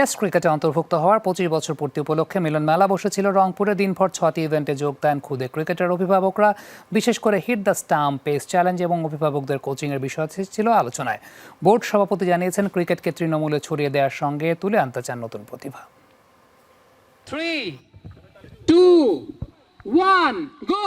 Test ক্রিকেটে অন্তর্ভুক্ত হওয়ার পঁচিশ বছর পূর্তি উপলক্ষে মিলন মেলা বসেছিল রংপুরে। দিনভর ছটি ইভেন্টে যোগ দেন খুদে ক্রিকেটের অভিভাবকরা। বিশেষ করে hit the stump pace challenge এবং অভিভাবকদের কোচিংয়ের বিষয় ছিল আলোচনায়। বোর্ড সভাপতি জানিয়েছেন ক্রিকেটকে তৃণমূলে ছড়িয়ে দেওয়ার সঙ্গে তুলে আনতে চান নতুন প্রতিভা। Three, two, one, go!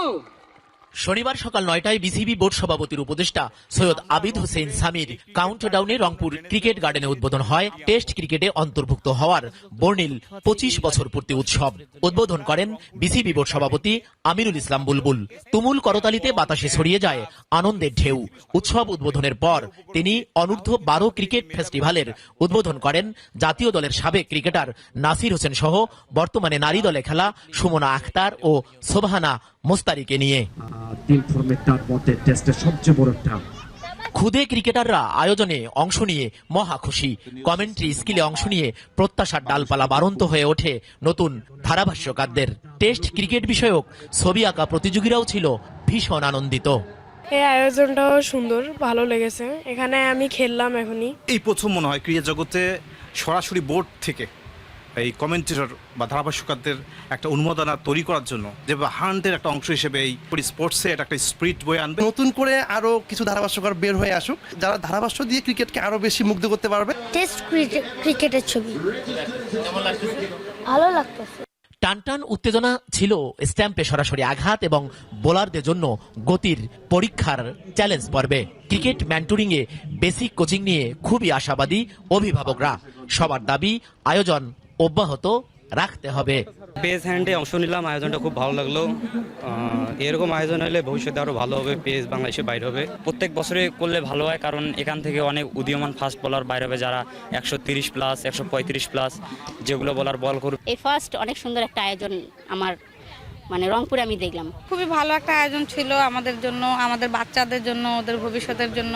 শনিবার সকাল নয়টায় বিসিবি বোর্ড সভাপতির উপদেষ্টা সৈয়দ আবিদ হোসেন সামির কাউন্টডাউনে রংপুর ক্রিকেট গার্ডেনে উদ্বোধন হয়। টেস্ট ক্রিকেটে অন্তর্ভুক্ত হওয়ার বর্ণিল পঁচিশ বছর পূর্তি উৎসব উদ্বোধন করেন বিসিবি বোর্ড সভাপতি আমিরুল ইসলাম বুলবুল। তুমুল করতালিতে বাতাসে ছড়িয়ে যায় আনন্দের ঢেউ। উৎসব উদ্বোধনের পর তিনি অনূর্ধ্ব বারো ক্রিকেট ফেস্টিভ্যালের উদ্বোধন করেন। জাতীয় দলের সাবেক ক্রিকেটার নাসির হোসেন সহ বর্তমানে নারী দলে খেলা সুমনা আখতার ও সোবাহানা মোস্তারিকে নিয়ে। ফর্মেটটার মধ্যে টেস্টের সবচেয়ে বড় একটা খুদে ক্রিকেটাররা আয়োজনে অংশ নিয়ে মহা খুশি। কমেন্ট্রি স্কিলে অংশ নিয়ে প্রত্যাশার ডালপালা বারন্ত হয়ে ওঠে নতুন ধারাভাষ্যকারদের। টেস্ট ক্রিকেট বিষয়ক ছবি আঁকা প্রতিযোগীরাও ছিল ভীষণ আনন্দিত। এই আয়োজনটাও সুন্দর ভালো লেগেছে। এখানে আমি খেললাম এখনই। এই প্রথম মনে হয় ক্রিয়া জগতে সরাসরি বোর্ড থেকে এই কমেন্টেটর বা ধারাভাষ্যকারদের একটা অনুমোদনা তৈরি করার জন্য যে হান্টের একটা অংশ হিসেবে এই স্পোর্টসে এটা একটা স্পিরিট বয়ে আনবে। নতুন করে আরও কিছু ধারাভাষ্যকার বের হয়ে আসুক যারা ধারাভাষ্য দিয়ে ক্রিকেটকে আরও বেশি মুগ্ধ করতে পারবে। টেস্ট ক্রিকেট- ক্রিকেটের ছবি। ভালো লাগতেছে। টানটান উত্তেজনা ছিল স্ট্যাম্পে সরাসরি আঘাত এবং বোলারদের জন্য গতির পরীক্ষার চ্যালেঞ্জ পর্বে। ক্রিকেট ম্যান্টুরিং এ বেসিক কোচিং নিয়ে খুবই আশাবাদী অভিভাবকরা। সবার দাবি আয়োজন অব্যাহত রাখতে হবে। পেজ হ্যান্ডে অংশ নিলাম আয়োজনটা খুব ভালো লাগল। এরকম আয়োজন হলে ভবিষ্যতে আরও ভালো হবে পেজ বাংলাদেশে বাইরে হবে। প্রত্যেক বছরে করলে ভালো হয় কারণ এখান থেকে অনেক উদীয়মান ফাস্ট বলার বাইরে হবে যারা একশো তিরিশ প্লাস একশো পঁয়ত্রিশ প্লাস যেগুলো বলার বল করবে। এই ফার্স্ট অনেক সুন্দর একটা আয়োজন আমার মানে রংপুরে আমি দেখলাম। খুবই ভালো একটা আয়োজন ছিল আমাদের জন্য আমাদের বাচ্চাদের জন্য ওদের ভবিষ্যতের জন্য।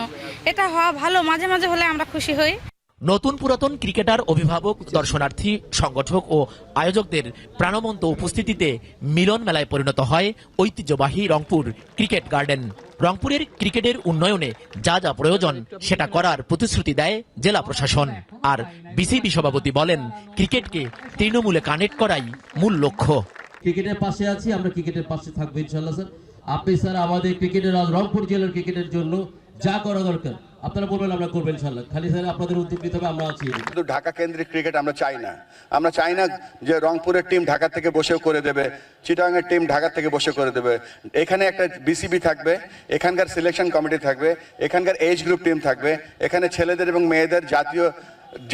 এটা হওয়া ভালো মাঝে মাঝে হলে আমরা খুশি হই। নতুন পুরাতন ক্রিকেটার, অভিভাবক, দর্শনার্থী, সংগঠক ও আয়োজকদের প্রাণবন্ত উপস্থিতিতে মিলন মেলায় পরিণত হয় ঐতিহ্যবাহী রংপুর ক্রিকেট গার্ডেন। রংপুরের ক্রিকেটের উন্নয়নে যা যা প্রয়োজন, সেটা করার প্রতিশ্রুতি দেয় জেলা প্রশাসন। আর বিসিবি সভাপতি বলেন, ক্রিকেটকে তৃণমূলে কানেক্ট করাই মূল লক্ষ্য। ক্রিকেটের পাশে আছি, আমরা ক্রিকেটের পাশে থাকব ইনশাল্লাহ স্যার। আপনি স্যার আমাদের ক্রিকেটের রংপুর জেলার ক্রিকেটের জন্য যা করা দরকার। আপনারা বলবেন আমরা করবেন ইনশাল্লাহ খালি স্যার, আপনাদের উদ্যোগ হবে, আমরা আছি। শুধু ঢাকা কেন্দ্রিক ক্রিকেট আমরা চাই না। আমরা চাই না যে রংপুরের টিম ঢাকা থেকে বসেও করে দেবে, চিটাগাংয়ের টিম ঢাকা থেকে বসে করে দেবে। এখানে একটা বিসিবি থাকবে, এখানকার সিলেকশন কমিটি থাকবে, এখানকার এজ গ্রুপ টিম থাকবে, এখানে ছেলেদের এবং মেয়েদের জাতীয়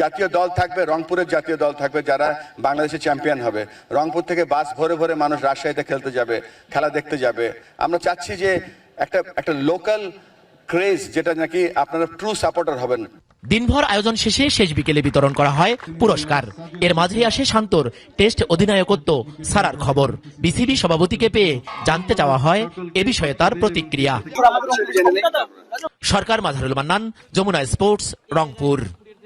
জাতীয় দল থাকবে, রংপুরের জাতীয় দল থাকবে যারা বাংলাদেশের চ্যাম্পিয়ন হবে। রংপুর থেকে বাস ভরে ভরে মানুষ রাজশাহীতে খেলতে যাবে, খেলা দেখতে যাবে। আমরা চাচ্ছি যে একটা একটা লোকাল ক্রেজ যেটা নাকি আপনারা ট্রু সাপোর্টার হবেন। দিনভর আয়োজন শেষে শেষ বিকেলে বিতরণ করা হয় পুরস্কার। এর মাঝে আসে শান্তর টেস্ট অধিনায়কত্ব সারার খবর। বিসিবি সভাপতিকে পেয়ে জানতে চাওয়া হয় এ বিষয়ে তার প্রতিক্রিয়া। সরকার মাঝারুল মান্নান, যমুনা স্পোর্টস, রংপুর।